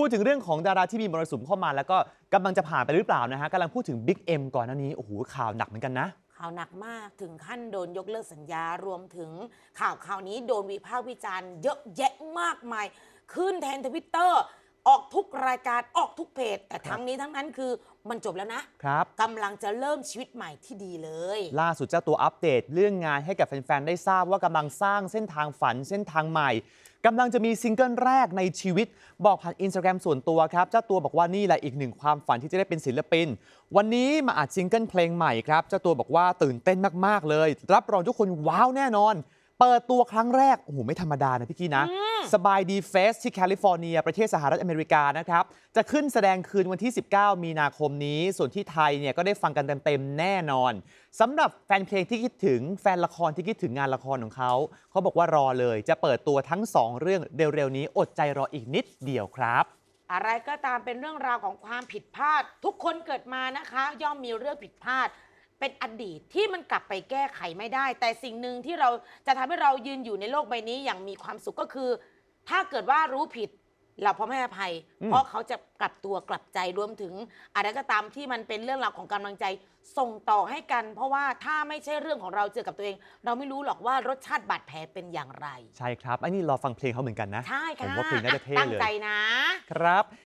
พูดถึงเรื่องของดาราที่มีมรสุมเข้ามาแล้วก็กำลังจะผ่านไปหรือเปล่านะฮะกำลังพูดถึงบิ๊กเอ็มก่อนหน้านี้โอ้โหข่าวหนักเหมือนกันนะ ข่าวหนักมากถึงขั้นโดนยกเลิกสัญญารวมถึงข่าวข่าวนี้โดนวิพากษ์วิจารณ์เยอะแยะมากมาย ขึ้นแทนทวิตเตอร์ ทุกรายการออกทุกเพจ แต่ทั้งนี้ทั้งนั้นคือมันจบแล้วนะครับ กำลังจะเริ่มชีวิตใหม่ที่ดีเลย ล่าสุดเจ้าตัวอัปเดตเรื่องงานให้กับแฟน ๆ ได้ทราบว่ากำลังสร้างเส้นทางฝันเส้นทางใหม่กำลังจะมีซิงเกิลแรกในชีวิต บอกผ่านอินสตาแกรมส่วนตัวครับ เจ้าตัวบอกว่านี่แหละอีกหนึ่งความฝันที่จะได้เป็นศิลปิน วันนี้มาอัดซิงเกิลเพลงใหม่ครับ เจ้าตัวบอกว่าตื่นเต้นมาก ๆ เลย รับรองทุกคนว้าวแน่นอน เปิดตัวครั้งแรกโอ้โหไม่ธรรมดานะพี่กี้นะ สบายดีเฟสที่แคลิฟอร์เนีย ประเทศสหรัฐอเมริกานะครับ จะขึ้นแสดงคืนวันที่ 19 มีนาคมนี้ ส่วนที่ไทยเนี่ยก็ได้ฟังกันเต็มๆแน่นอนสำหรับแฟนเพลงที่คิดถึงแฟนละครที่คิดถึงงานละครของเขา เขาบอกว่ารอเลยจะเปิดตัวทั้ง 2 เรื่องเร็วๆนี้อดใจรออีกนิดเดียวครับอะไรก็ตามเป็นเรื่องราวของความผิดพลาด ทุกคนเกิดมานะคะ ย่อมมีเรื่องผิดพลาด เป็นอดีตที่มันกลับไปแก้ไขไม่ได้ แต่สิ่งหนึ่งที่เราจะทำให้เรายืนอยู่ในโลกใบนี้อย่างมีความสุขก็คือ ถ้าเกิดว่ารู้ผิดเราพร้อมให้อภัยอืมเพราะเขาจะกลับตัวกลับใจรวมถึงอะไรก็ตามที่มันเป็นเรื่องราวของกำลังใจส่งต่อให้กัน เพราะว่าถ้าไม่ใช่เรื่องของเราเจอกับตัวเอง เราไม่รู้หรอกว่ารสชาติบาดแผลเป็นอย่างไร ใช่ครับ อันนี้รอฟังเพลงเขาเหมือนกันนะ ใช่ค่ะผมว่าเพลงน่าจะเท่ตั้งเลยใจนะ ครับ